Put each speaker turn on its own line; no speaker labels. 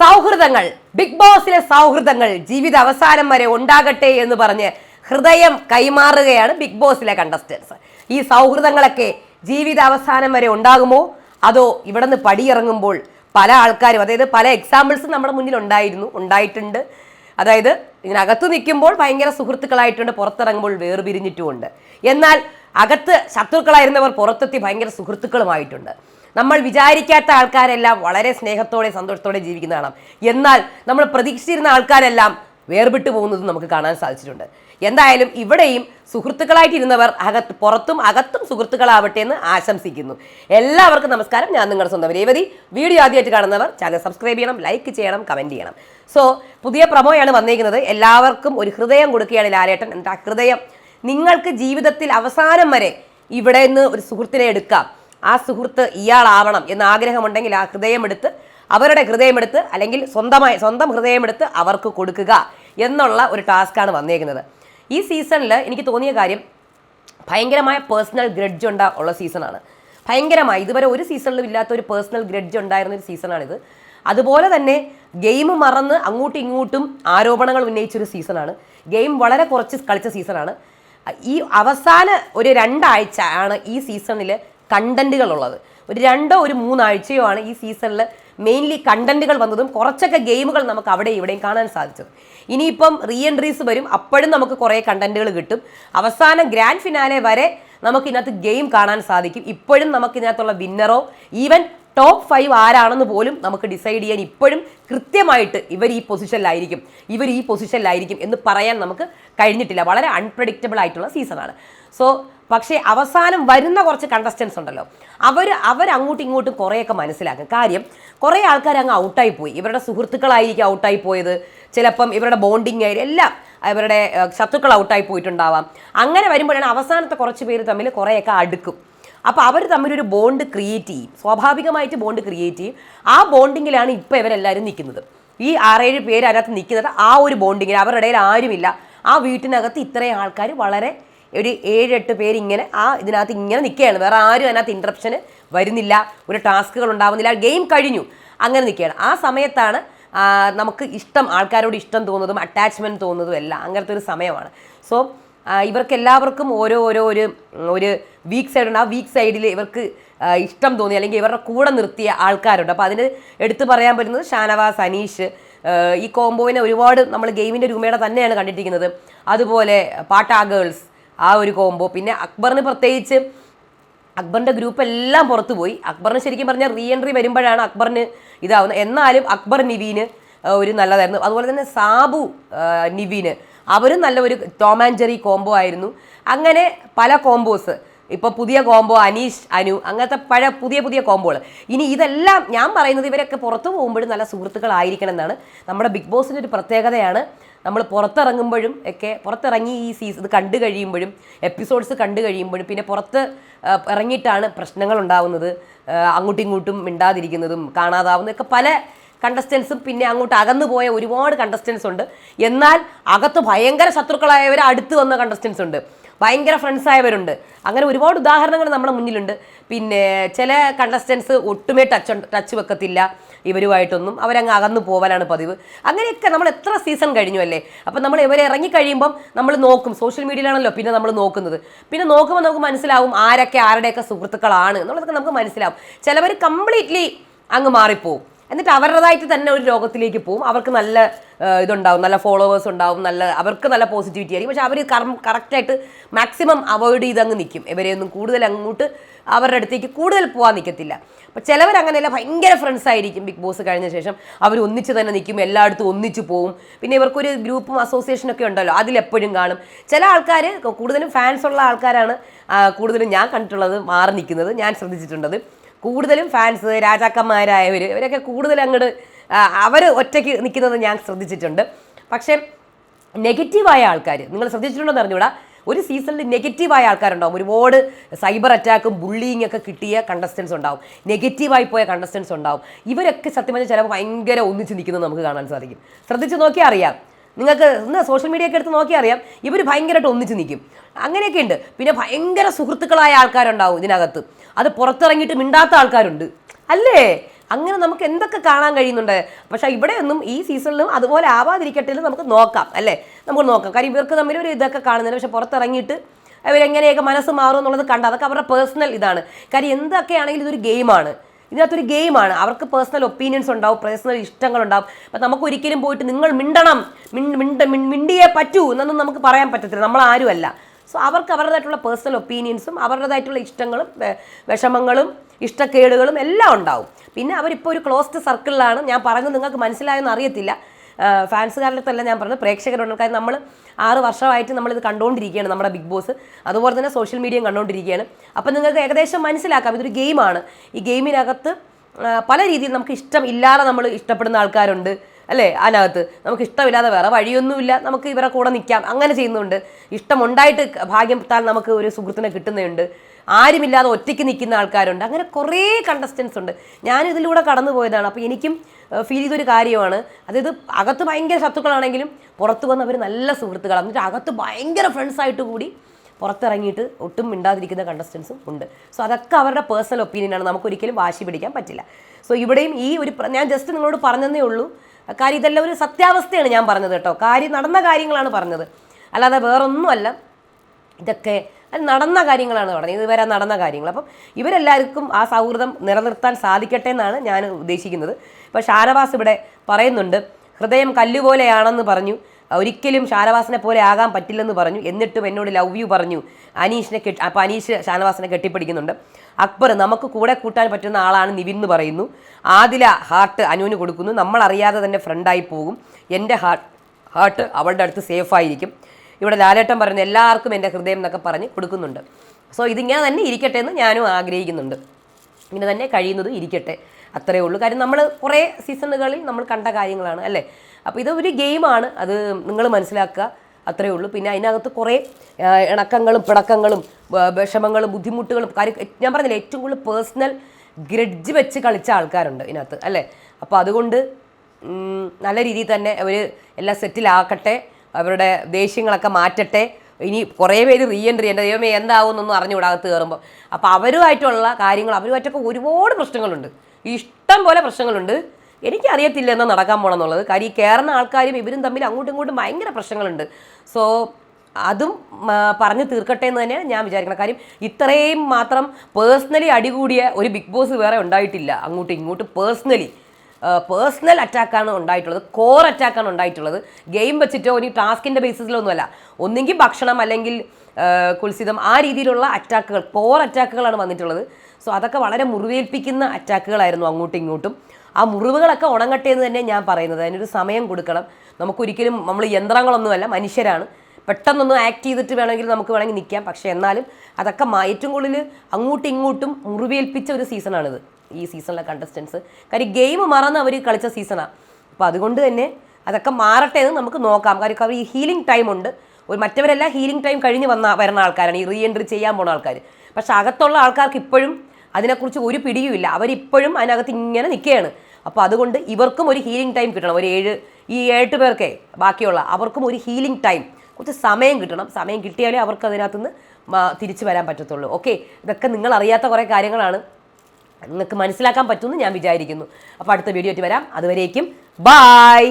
സൗഹൃദങ്ങൾ ബിഗ് ബോസിലെ സൗഹൃദങ്ങൾ ജീവിത അവസാനം വരെ ഉണ്ടാകട്ടെ എന്ന് പറഞ്ഞ് ഹൃദയം കൈമാറുകയാണ് ബിഗ് ബോസിലെ കണ്ടസ്റ്റൻസ് ഈ സൗഹൃദങ്ങളൊക്കെ ജീവിത അവസാനം വരെ ഉണ്ടാകുമോ? അതോ ഇവിടെ നിന്ന് പടിയിറങ്ങുമ്പോൾ പല ആൾക്കാരും അതായത് പല എക്സാമ്പിൾസും നമ്മുടെ മുന്നിൽ ഉണ്ടായിരുന്നു ഉണ്ടായിട്ടുണ്ട്. അതായത് ഇതിനകത്ത് നിൽക്കുമ്പോൾ ഭയങ്കര സുഹൃത്തുക്കളായിട്ടുണ്ട് പുറത്തിറങ്ങുമ്പോൾ വേർപിരിഞ്ഞിട്ടുമുണ്ട്. എന്നാൽ അകത്ത് ശത്രുക്കളായിരുന്നവർ പുറത്തെത്തി ഭയങ്കര സുഹൃത്തുക്കളുമായിട്ടുണ്ട്. നമ്മൾ വിചാരിക്കാത്ത ആൾക്കാരെല്ലാം വളരെ സ്നേഹത്തോടെ സന്തോഷത്തോടെ ജീവിക്കുന്ന കാണാം. എന്നാൽ നമ്മൾ പ്രതീക്ഷിച്ചിരുന്ന ആൾക്കാരെല്ലാം വേർപെട്ടു പോകുന്നത് നമുക്ക് കാണാൻ സാധിച്ചിട്ടുണ്ട്. എന്തായാലും ഇവിടെയും സുഹൃത്തുക്കളായിട്ടിരുന്നവർ അകത്ത് പുറത്തും അകത്തും സുഹൃത്തുക്കളാവട്ടെ എന്ന് ആശംസിക്കുന്നു. എല്ലാവർക്കും നമസ്കാരം. ഞാൻ നിങ്ങളുടെ സ്വന്തം രേവതി. വീഡിയോ ആദ്യമായിട്ട് കാണുന്നവർ ചാനൽ സബ്സ്ക്രൈബ് ചെയ്യണം ലൈക്ക് ചെയ്യണം കമന്റ് ചെയ്യണം. സോ പുതിയ പ്രമോയാണ് വന്നിരിക്കുന്നത് എല്ലാവർക്കും ഒരു ഹൃദയം കൊടുക്കുകയാണ് ലാലേട്ടൻ. എന്താ ഹൃദയം? നിങ്ങൾക്ക് ജീവിതത്തിൽ അവസാനം വരെ ഇവിടെ നിന്ന് ഒരു സുഹൃത്തിനെ എടുക്കാം. ആ സുഹൃത്ത് ഇയാളാവണം എന്ന് ആഗ്രഹമുണ്ടെങ്കിൽ ആ ഹൃദയമെടുത്ത് അവരുടെ ഹൃദയമെടുത്ത് അല്ലെങ്കിൽ സ്വന്തമായി സ്വന്തം ഹൃദയമെടുത്ത് അവർക്ക് കൊടുക്കുക എന്നുള്ള ഒരു ടാസ്ക്കാണ് വന്നേക്കുന്നത്. ഈ സീസണിൽ എനിക്ക് തോന്നിയ കാര്യം ഭയങ്കരമായ പേഴ്സണൽ ഗ്രഡ്ജ് ഉണ്ടാ ഉള്ള സീസണാണ്. ഭയങ്കരമായി ഇതുവരെ ഒരു സീസണിലും ഇല്ലാത്ത ഒരു പേഴ്സണൽ ഗ്രഡ്ജ് ഉണ്ടായിരുന്ന ഒരു സീസണാണിത്. അതുപോലെ തന്നെ ഗെയിം മറന്ന് അങ്ങോട്ടും ഇങ്ങോട്ടും ആരോപണങ്ങൾ ഉന്നയിച്ചൊരു സീസണാണ്. ഗെയിം വളരെ കുറച്ച് കളിച്ച സീസണാണ്. ഈ അവസാന ഒരു രണ്ടാഴ്ച ആണ് ഈ സീസണിൽ കണ്ടന്റുകൾ ഉള്ളത് ഒരു രണ്ടോ ഒരു മൂന്നാഴ്ചയോ ആണ് ഈ സീസണിൽ മെയിൻലി കണ്ടന്റുകൾ വന്നതും കുറച്ചൊക്കെ ഗെയിമുകൾ നമുക്ക് അവിടെ ഇവിടെയും കാണാൻ സാധിച്ചത്. ഇനിയിപ്പം റീ എൻട്രീസ് വരും. അപ്പോഴും നമുക്ക് കുറേ കണ്ടന്റുകൾ കിട്ടും. അവസാനം ഗ്രാൻഡ് ഫിനാലെ വരെ നമുക്ക് ഇതിനകത്ത് ഗെയിം കാണാൻ സാധിക്കും. ഇപ്പോഴും നമുക്ക് ഇതിനകത്തുള്ള വിന്നറോ ഈവൻ ടോപ്പ് ഫൈവ് ആരാണെന്ന് പോലും നമുക്ക് ഡിസൈഡ് ചെയ്യാൻ ഇപ്പോഴും കൃത്യമായിട്ട് ഇവർ ഈ പൊസിഷനിലായിരിക്കും. ഇവർ ഈ പൊസിഷനിലായിരിക്കും എന്ന് പറയാൻ നമുക്ക് കഴിഞ്ഞിട്ടില്ല. വളരെ അൺപ്രഡിക്റ്റബിൾ ആയിട്ടുള്ള സീസണാണ് സോ പക്ഷേ അവസാനം വരുന്ന കുറച്ച് കണ്ടസ്റ്റൻസ് ഉണ്ടല്ലോ. അവർ അവർ അങ്ങോട്ടും ഇങ്ങോട്ടും കുറേയൊക്കെ മനസ്സിലാക്കും. കാര്യം കുറേ ആൾക്കാർ അങ്ങ് ഔട്ടായി പോയി. ഇവരുടെ സുഹൃത്തുക്കളായിരിക്കും ഔട്ടായി പോയത്. ചിലപ്പം ഇവരുടെ ബോണ്ടിങ് ആയി എല്ലാം ഇവരുടെ ശത്രുക്കൾ ഔട്ടായി പോയിട്ടുണ്ടാവാം. അങ്ങനെ വരുമ്പോഴാണ് അവസാനത്തെ കുറച്ച് പേര് തമ്മിൽ കുറേയൊക്കെ അടുക്കും. അപ്പോൾ അവർ തമ്മിലൊരു ബോണ്ട് ക്രിയേറ്റ് ചെയ്യും. സ്വാഭാവികമായിട്ട് ബോണ്ട് ക്രിയേറ്റ് ചെയ്യും. ആ ബോണ്ടിങ്ങിലാണ് ഇപ്പോൾ ഇവരെല്ലാവരും നിൽക്കുന്നത് ഈ ആറേഴ് പേര് അതിനകത്ത് നിൽക്കുന്നത് ആ ഒരു ബോണ്ടിങ്ങിൽ അവരുടെ ഇടയിൽ ആരുമില്ല. ആ വീട്ടിനകത്ത് ഇത്രയും ആൾക്കാർ വളരെ ഒരു ഏഴെട്ട് പേര് ഇങ്ങനെ ആ ഇതിനകത്ത് ഇങ്ങനെ നിൽക്കുകയാണ്. വേറെ ആരും അതിനകത്ത് ഇൻട്രപ്ഷന് വരുന്നില്ല. ഒരു ടാസ്കുകൾ ഉണ്ടാവുന്നില്ല. ഗെയിം കഴിഞ്ഞു. അങ്ങനെ നിൽക്കുകയാണ്. ആ സമയത്താണ് നമുക്ക് ഇഷ്ടം ആൾക്കാരോട് ഇഷ്ടം തോന്നുന്നതും അറ്റാച്ച്മെന്റ് തോന്നുന്നതും എല്ലാം അങ്ങനത്തെ ഒരു സമയമാണ്. സോ ഇവർക്ക് എല്ലാവർക്കും ഓരോ ഓരോ ഒരു ഒരു വീക്ക് സൈഡ് ഉണ്ട്. ആ വീക്ക് സൈഡിൽ ഇവർക്ക് ഇഷ്ടം തോന്നി. അല്ലെങ്കിൽ ഇവരുടെ കൂടെ നിർത്തിയ ആൾക്കാരുണ്ട്. അപ്പോൾ അതിന് എടുത്തു പറയാൻ പറ്റുന്നത് ഷാനവാസ് അനീഷ് ഈ കോംബോവിനെ ഒരുപാട് നമ്മൾ ഗെയിമിന്റെ രൂപയുടെ തന്നെയാണ് കണ്ടിട്ടിരിക്കുന്നത് അതുപോലെ പാട്ടാ ഗേൾസ് ആ ഒരു കോംബോ പിന്നെ അക്ബറിന് പ്രത്യേകിച്ച് അക്ബറിന്റെ ഗ്രൂപ്പ് എല്ലാം പുറത്തു പോയി. അക്ബറിന് ശരിക്കും പറഞ്ഞാൽ റീ എൻട്രി വരുമ്പോഴാണ് അക്ബറിന് ഇതാവുന്നത്. എന്നാലും അക്ബർ നിവീന് ഒരു നല്ലതായിരുന്നു. അതുപോലെ തന്നെ സാബു നിവീന്. അവരും നല്ല ഒരു ടോം ആൻഡ് ജെറി കോംബോ ആയിരുന്നു. അങ്ങനെ പല കോംബോസ് ഇപ്പോൾ പുതിയ കോംബോ അനീഷ് അനു അങ്ങനത്തെ പഴയ പുതിയ പുതിയ കോംബോകൾ ഇനി ഇതെല്ലാം ഞാൻ പറയുന്നത് ഇവരൊക്കെ പുറത്തു പോകുമ്പോഴും നല്ല സുഹൃത്തുക്കളായിരിക്കണം എന്നാണ്. നമ്മുടെ ബിഗ് ബോസിന്റെ ഒരു പ്രത്യേകതയാണ്. നമ്മൾ പുറത്തിറങ്ങുമ്പോഴും ഒക്കെ പുറത്തിറങ്ങി ഈ സീസൺ ഇത് കണ്ടു കഴിയുമ്പോഴും എപ്പിസോഡ്സ് കണ്ടു കഴിയുമ്പോഴും പിന്നെ പുറത്ത് ഇറങ്ങിയിട്ടാണ് പ്രശ്നങ്ങൾ ഉണ്ടാവുന്നത്. അങ്ങോട്ടും ഇങ്ങോട്ടും മിണ്ടാതിരിക്കുന്നതും കാണാതാവുന്നതൊക്കെ പല കണ്ടസ്റ്റൻസും പിന്നെ അങ്ങോട്ട് അകന്നു പോയ ഒരുപാട് കണ്ടസ്റ്റൻസ് ഉണ്ട്. എന്നാൽ അകത്ത് ഭയങ്കര ശത്രുക്കളായവർ അടുത്ത് വന്ന കണ്ടസ്റ്റൻസ് ഉണ്ട്. ഭയങ്കര ഫ്രണ്ട്സായവരുണ്ട് അങ്ങനെ ഒരുപാട് ഉദാഹരണങ്ങൾ നമ്മുടെ മുന്നിലുണ്ട്. പിന്നെ ചില കണ്ടസ്റ്റൻസ് ഒട്ടുമേ ടച്ച് ടച്ച് വെക്കത്തില്ല. ഇവരുമായിട്ടൊന്നും അവരങ്ങ് അകന്നു പോവാനാണ് പതിവ്. അങ്ങനെയൊക്കെ നമ്മൾ എത്ര സീസൺ കഴിഞ്ഞു അല്ലേ? അപ്പം നമ്മൾ ഇവരെ ഇറങ്ങി കഴിയുമ്പം നമ്മൾ നോക്കും. സോഷ്യൽ മീഡിയയിലാണല്ലോ പിന്നെ നമ്മൾ നോക്കുന്നത്. പിന്നെ നോക്കുമ്പോൾ നമുക്ക് മനസ്സിലാവും ആരൊക്കെ ആരുടെയൊക്കെ സുഹൃത്തുക്കളാണ് എന്നുള്ളതൊക്കെ നമുക്ക് മനസ്സിലാവും. ചിലവർ കംപ്ലീറ്റ്ലി അങ്ങ് മാറിപ്പോവും. എന്നിട്ട് അവരുടേതായിട്ട് തന്നെ ഒരു രോഗത്തിലേക്ക് പോകും അവർക്ക് നല്ല ഇതുണ്ടാവും നല്ല ഫോളോവേഴ്സ് ഉണ്ടാവും നല്ല അവർക്ക് നല്ല പോസിറ്റിവിറ്റി ആയിരിക്കും. പക്ഷെ അവർ കറക്റ്റായിട്ട് മാക്സിമം അവോയ്ഡ് ചെയ്ത് അങ്ങ് നിൽക്കും ഇവരെയൊന്നും കൂടുതൽ അങ്ങോട്ട് അവരുടെ അടുത്തേക്ക് കൂടുതൽ പോകാൻ നിൽക്കത്തില്ല അപ്പം ചിലവർ അങ്ങനെയല്ല ഭയങ്കര ഫ്രണ്ട്സ് ആയിരിക്കും ബിഗ് ബോസ് കഴിഞ്ഞ ശേഷം. അവർ ഒന്നിച്ച് തന്നെ നിൽക്കും എല്ലായിടത്തും ഒന്നിച്ച് പോവും. പിന്നെ ഇവർക്കൊരു ഗ്രൂപ്പും അസോസിയേഷനൊക്കെ ഉണ്ടല്ലോ അതിലെപ്പോഴും കാണും. ചില ആൾക്കാർ കൂടുതലും ഫാൻസ് ഉള്ള ആൾക്കാരാണ് കൂടുതലും ഞാൻ കണ്ടിട്ടുള്ളത് മാറി നിൽക്കുന്നത് ഞാൻ ശ്രദ്ധിച്ചിട്ടുള്ളത്. കൂടുതലും ഫാൻസ് രാജാക്കന്മാരായവർ ഇവരൊക്കെ കൂടുതൽ അങ്ങോട്ട് അവർ ഒറ്റയ്ക്ക് നിൽക്കുന്നത് ഞാൻ ശ്രദ്ധിച്ചിട്ടുണ്ട്. പക്ഷേ നെഗറ്റീവായ ആൾക്കാർ നിങ്ങൾ ശ്രദ്ധിച്ചിട്ടുണ്ടോ എന്ന് അറിഞ്ഞൂടാ ഒരു സീസണിൽ നെഗറ്റീവായ ആൾക്കാരുണ്ടാവും. ഒരുപാട് സൈബർ അറ്റാക്കും ബുള്ളിങ് ഒക്കെ കിട്ടിയ കണ്ടസ്റ്റൻസ് ഉണ്ടാവും. നെഗറ്റീവായി പോയ കണ്ടസ്റ്റൻസ് ഉണ്ടാവും. ഇവരൊക്കെ സത്യം പറഞ്ഞാൽ ചിലപ്പോൾ ഭയങ്കര ഒന്നിച്ച് നിൽക്കുന്നത് നമുക്ക് കാണാൻ സാധിക്കും. ശ്രദ്ധിച്ച് നോക്കിയാൽ അറിയാം. നിങ്ങൾക്ക് ഇന്ന് സോഷ്യൽ മീഡിയ ഒക്കെ എടുത്ത് നോക്കിയാൽ അറിയാം ഇവർ ഭയങ്കരമായിട്ട് ഒന്നിച്ച് നിൽക്കും. അങ്ങനെയൊക്കെ ഉണ്ട്. പിന്നെ ഭയങ്കര സുഹൃത്തുക്കളായ ആൾക്കാരുണ്ടാവും ഇതിനകത്ത്. അത് പുറത്തിറങ്ങിയിട്ട് മിണ്ടാത്ത ആൾക്കാരുണ്ട്. അല്ലേ? അങ്ങനെ നമുക്ക് എന്തൊക്കെ കാണാൻ കഴിയുന്നുണ്ട്? പക്ഷേ ഇവിടെ ഒന്നും ഈ സീസണിലും അതുപോലെ ആവാതിരിക്കട്ടെ എന്ന് നമുക്ക് നോക്കാം അല്ലേ? നമുക്ക് നോക്കാം. കാര്യം ഇവർക്ക് തമ്മിൽ ഒരു ഇതൊക്കെ കാണുന്നുണ്ട് പക്ഷെ പുറത്തിറങ്ങിയിട്ട് അവരെങ്ങനെയൊക്കെ മനസ്സ് മാറും എന്നുള്ളത് കണ്ട അതൊക്കെ അവരുടെ പേഴ്സണൽ ഇതാണ്. കാര്യം എന്തൊക്കെയാണെങ്കിലും ഇതൊരു ഗെയിമാണ്. ഇതിനകത്തൊരു ഗെയിമാണ്. അവർക്ക് പേഴ്സണൽ ഒപ്പീനിയൻസ് ഉണ്ടാവും പേഴ്സണൽ ഇഷ്ടങ്ങളുണ്ടാവും അപ്പം നമുക്ക് ഒരിക്കലും പോയിട്ട് നിങ്ങൾ മിണ്ടണം. മിണ്ട മിണ്ട മിണ്ടിയേ പറ്റൂ എന്നൊന്നും നമുക്ക് പറയാൻ പറ്റത്തില്ല. നമ്മൾ ആരുമല്ല സോ അവർക്ക് അവരുടേതായിട്ടുള്ള പേഴ്സണൽ ഒപ്പീനിയൻസും അവരുടേതായിട്ടുള്ള ഇഷ്ടങ്ങളും വിഷമങ്ങളും ഇഷ്ടക്കേടുകളും എല്ലാം ഉണ്ടാവും. പിന്നെ അവരിപ്പോൾ ഒരു ക്ലോസ്ഡ് സർക്കിളിലാണ് ഞാൻ പറഞ്ഞു നിങ്ങൾക്ക് മനസ്സിലായെന്ന് അറിയത്തില്ല. ഫാൻസുകാരുടെ അടുത്തല്ല ഞാൻ പറഞ്ഞത് പ്രേക്ഷകരുണ്ട്. കാര്യം നമ്മൾ ആറ് വർഷമായിട്ട് നമ്മളിത് കണ്ടുകൊണ്ടിരിക്കുകയാണ് നമ്മുടെ ബിഗ് ബോസ് അതുപോലെ തന്നെ സോഷ്യൽ മീഡിയയും കണ്ടുകൊണ്ടിരിക്കുകയാണ് അപ്പോൾ നിങ്ങൾക്ക് ഏകദേശം മനസ്സിലാക്കാം ഇതൊരു ഗെയിമാണ് ഈ ഗെയിമിനകത്ത് പല രീതിയിൽ നമുക്ക് ഇഷ്ടം ഇല്ലാതെ നമ്മൾ ഇഷ്ടപ്പെടുന്ന ആൾക്കാരുണ്ട്. അല്ലേ? അതിനകത്ത് നമുക്ക് ഇഷ്ടമില്ലാതെ വേറെ വഴിയൊന്നുമില്ല. നമുക്ക് ഇവരെ കൂടെ നിൽക്കാം. അങ്ങനെ ചെയ്യുന്നുണ്ട്. ഇഷ്ടമുണ്ടായിട്ട് ഭാഗ്യം ഭാഗ്യത്താൽ നമുക്ക് ഒരു സുഹൃത്തിനെ കിട്ടുന്നുണ്ട്. ആരുമില്ലാതെ ഒറ്റയ്ക്ക് നിൽക്കുന്ന ആൾക്കാരുണ്ട്. അങ്ങനെ കുറേ കണ്ടസ്റ്റൻസ് ഉണ്ട്. ഞാൻ ഇതിലൂടെ കടന്നു പോയതാണ്. അപ്പോൾ എനിക്കും ഫീൽ ചെയ്തൊരു കാര്യമാണ്. അതായത് അകത്ത് ഭയങ്കര ശത്രുക്കളാണെങ്കിലും പുറത്ത് വന്ന് അവർ നല്ല സുഹൃത്തുക്കളാണ്. എന്നിട്ട് അകത്ത് ഭയങ്കര ഫ്രണ്ട്സായിട്ട് കൂടി പുറത്തിറങ്ങിയിട്ട് ഒട്ടും മിണ്ടാതിരിക്കുന്ന കണ്ടസ്റ്റൻസും ഉണ്ട്. സോ അതൊക്കെ അവരുടെ പേഴ്സണൽ ഒപ്പീനിയനാണ് നമുക്ക് ഒരിക്കലും വാശി പിടിക്കാൻ പറ്റില്ല. സോ ഇവിടെയും ഈ ഒരു ഞാൻ ജസ്റ്റ് നിങ്ങളോട് പറഞ്ഞതേ ഉള്ളൂ. കാര്യം ഇതെല്ലാം ഒരു സത്യാവസ്ഥയാണ് ഞാൻ പറഞ്ഞത് കേട്ടോ. കാര്യം നടന്ന കാര്യങ്ങളാണ് പറഞ്ഞത്. അല്ലാതെ വേറൊന്നുമല്ല. ഇതൊക്കെ അത് നടന്ന കാര്യങ്ങളാണ് പറഞ്ഞത്. ഇതുവരെ നടന്ന കാര്യങ്ങൾ. അപ്പം ഇവരെല്ലാവർക്കും ആ സൗഹൃദം നിലനിർത്താൻ സാധിക്കട്ടെ എന്നാണ് ഞാൻ ഉദ്ദേശിക്കുന്നത്. ഇപ്പോൾ ഷാനവാസ് ഇവിടെ പറയുന്നുണ്ട് ഹൃദയം കല്ലുപോലെയാണെന്ന് പറഞ്ഞു. ഒരിക്കലും ഷാനവാസിനെ പോലെ ആകാൻ പറ്റില്ലെന്ന് പറഞ്ഞു. എന്നിട്ടും എന്നോട് ലവ് യു പറഞ്ഞു. അനീഷിനെ കെട്ടി അപ്പോൾ അനീഷ് ഷാനവാസിനെ കെട്ടിപ്പിടിക്കുന്നുണ്ട്. അക്ബർ നമുക്ക് കൂടെ കൂട്ടാൻ പറ്റുന്ന ആളാണ് നിവിൻ എന്ന് പറയുന്നു. ആദില ഹാർട്ട് അനുവിന് കൊടുക്കുന്നു. നമ്മൾ അറിയാതെ തന്നെ ഫ്രണ്ടായി പോകും. എന്റെ ഹാർട്ട് ഹാർട്ട് അവളുടെ അടുത്ത് സേഫായിരിക്കും ഇവിടെ ലാലേട്ടൻ പറയുന്നത് എല്ലാവർക്കും എന്റെ ഹൃദയം എന്നൊക്കെ പറഞ്ഞ് കൊടുക്കുന്നുണ്ട്. സോ ഇതിങ്ങനെ തന്നെ ഇരിക്കട്ടെ എന്ന് ഞാനും ആഗ്രഹിക്കുന്നുണ്ട്. ഇങ്ങനെ തന്നെ കഴിയുന്നത് ഇരിക്കട്ടെ. അത്രയേ ഉള്ളൂ. കാര്യം നമ്മൾ കുറേ സീസണുകളിൽ നമ്മൾ കണ്ട കാര്യങ്ങളാണ് അല്ലേ? അപ്പോൾ ഇത് ഒരു ഗെയിമാണ്. അത് നിങ്ങൾ മനസ്സിലാക്കുക. അത്രയേ ഉള്ളൂ. പിന്നെ അതിനകത്ത് കുറേ ഇണക്കങ്ങളും പിണക്കങ്ങളും വിഷമങ്ങളും ബുദ്ധിമുട്ടുകളും കാര്യം ഞാൻ പറഞ്ഞില്ലേ ഏറ്റവും കൂടുതൽ പേഴ്സണൽ ഗ്രഡ്ജ് വെച്ച് കളിച്ച ആൾക്കാരുണ്ട് ഇതിനകത്ത് അല്ലേ? അപ്പോൾ അതുകൊണ്ട് നല്ല രീതിയിൽ തന്നെ അവർ എല്ലാം സെറ്റിലാക്കട്ടെ അവരുടെ ദേഷ്യങ്ങളൊക്കെ മാറ്റട്ടെ. ഇനി കുറേ പേര് റീ എൻട്രി എന്റെ ദൈവമേ എന്താവുമെന്നൊന്നും അറിഞ്ഞുകൂടാകത്ത് കയറുമ്പോൾ. അപ്പോൾ അവരുമായിട്ടുള്ള കാര്യങ്ങൾ അവരുമായിട്ടൊക്കെ ഒരുപാട് പ്രശ്നങ്ങളുണ്ട്. ഇഷ്ടം പോലെ പ്രശ്നങ്ങളുണ്ട്. എനിക്കറിയത്തില്ല എന്നാൽ നടക്കാൻ പോകണമെന്നുള്ളത് കാര്യം ഈ കയറുന്ന ആൾക്കാരും ഇവരും തമ്മിൽ അങ്ങോട്ടും ഇങ്ങോട്ടും ഭയങ്കര പ്രശ്നങ്ങളുണ്ട്. സോ അതും പറഞ്ഞു തീർക്കട്ടെ എന്ന് തന്നെയാണ് ഞാൻ വിചാരിക്കുന്നത് കാര്യം ഇത്രയും മാത്രം പേഴ്സണലി അടികൂടിയ ഒരു ബിഗ് ബോസ് വേറെ ഉണ്ടായിട്ടില്ല. അങ്ങോട്ടും ഇങ്ങോട്ടും പേഴ്സണലി. പേഴ്സണൽ അറ്റാക്കാണ് ഉണ്ടായിട്ടുള്ളത്. കോർ അറ്റാക്കാണ് ഉണ്ടായിട്ടുള്ളത്. ഗെയിം വെച്ചിട്ടോ ഇനി ടാസ്കിന്റെ ബേസിസിലൊന്നുമല്ല. ഒന്നെങ്കിൽ ഭക്ഷണം അല്ലെങ്കിൽ കുൽസിതം ആ രീതിയിലുള്ള അറ്റാക്കുകൾ കോർ അറ്റാക്കുകളാണ് വന്നിട്ടുള്ളത്. സോ അതൊക്കെ വളരെ മുറിവേൽപ്പിക്കുന്ന അറ്റാക്കുകളായിരുന്നു അങ്ങോട്ടും ഇങ്ങോട്ടും. ആ മുറിവുകളൊക്കെ ഉണങ്ങട്ടെ എന്ന് തന്നെ ഞാൻ പറയുന്നത്. അതിനൊരു സമയം കൊടുക്കണം. നമുക്കൊരിക്കലും നമ്മൾ യന്ത്രങ്ങളൊന്നുമല്ല മനുഷ്യരാണ്. പെട്ടെന്നൊന്ന് ആക്ട് ചെയ്തിട്ട് വേണമെങ്കിൽ നമുക്ക് വേണമെങ്കിൽ നിൽക്കാം. പക്ഷേ എന്നാലും അതൊക്കെ ഏറ്റവും കൂടുതൽ അങ്ങോട്ടും ഇങ്ങോട്ടും മുറിവേൽപ്പിച്ച ഒരു സീസണാണിത് ഈ സീസണിലെ കണ്ടസ്റ്റൻസ് കാര്യം ഗെയിം മറന്ന് അവർ കളിച്ച സീസണാണ് അപ്പോൾ അതുകൊണ്ട് തന്നെ അതൊക്കെ മാറട്ടെ എന്ന് നമുക്ക് നോക്കാം. കാര്യം അവർ ഈ ഹീലിംഗ് ടൈം ഉണ്ട്. ഒരു മറ്റവരെല്ലാം ഹീലിംഗ് ടൈം കഴിഞ്ഞ് വന്ന വരുന്ന ആൾക്കാരാണ്. ഈ റീ എൻട്രി ചെയ്യാൻ പോണ ആൾക്കാർ പക്ഷെ അകത്തുള്ള ആൾക്കാർക്ക് ഇപ്പോഴും അതിനെക്കുറിച്ച് ഒരു പിടിയുമില്ല. അവരിപ്പോഴും അതിനകത്ത് ഇങ്ങനെ നിൽക്കുകയാണ്. അപ്പോൾ അതുകൊണ്ട് ഇവർക്കും ഒരു ഹീലിംഗ് ടൈം കിട്ടണം. ഒരു ഏഴ് ഈ എട്ട് പേർക്കേ ബാക്കിയുള്ള അവർക്കും ഒരു ഹീലിംഗ് ടൈം കുറച്ച് സമയം കിട്ടണം. സമയം കിട്ടിയാലേ അവർക്ക് അതിനകത്തുനിന്ന് തിരിച്ചു വരാൻ പറ്റത്തുള്ളൂ. ഓക്കെ ഇതൊക്കെ നിങ്ങൾ അറിയാത്ത കുറേ കാര്യങ്ങളാണ്. നിങ്ങൾക്ക് മനസ്സിലാക്കാൻ പറ്റുമെന്ന് ഞാൻ വിചാരിക്കുന്നു. അപ്പോൾ അടുത്ത വീഡിയോ ആയിട്ട് വരാം. അതുവരേക്കും ബായ്